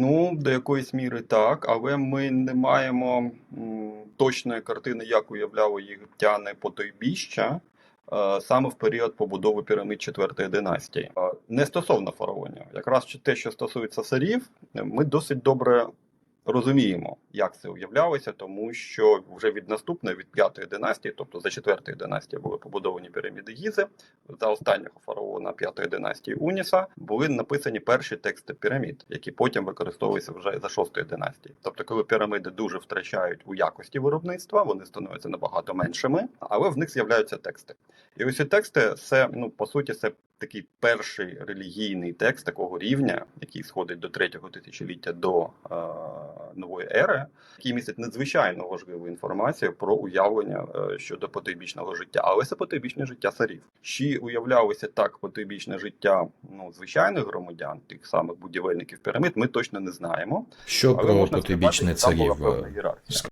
Ну, до якоїсь міри так, але ми не маємо точної картини, як уявляли єгиптяни потойбіща е, саме в період побудови пірамід четвертої династії. Е, Не стосовно фараонів, якраз те, що стосується царів, ми досить добре розуміємо, як це уявлялося, тому що вже від наступної, від п'ятої династії, тобто за четвертої династії, були побудовані піраміди Гізи. За останнього фараона п'ятої династії Уніса були написані перші тексти пірамід, які потім використовуються вже за шостої династії. Тобто, коли пірамиди дуже втрачають у якості виробництва, вони становляться набагато меншими, але в них з'являються тексти. І ось ці тексти, це ну по суті, це такий перший релігійний текст такого рівня, який сходить до третього тисячоліття до е, нової ери, який містить надзвичайно важливу інформацію про уявлення е, щодо потойбічного життя. Але це потойбічне життя царів. Чи уявлялося так потойбічне життя ну звичайних громадян, тих самих будівельників пірамід, ми точно не знаємо. Що Але про потойбічне царів?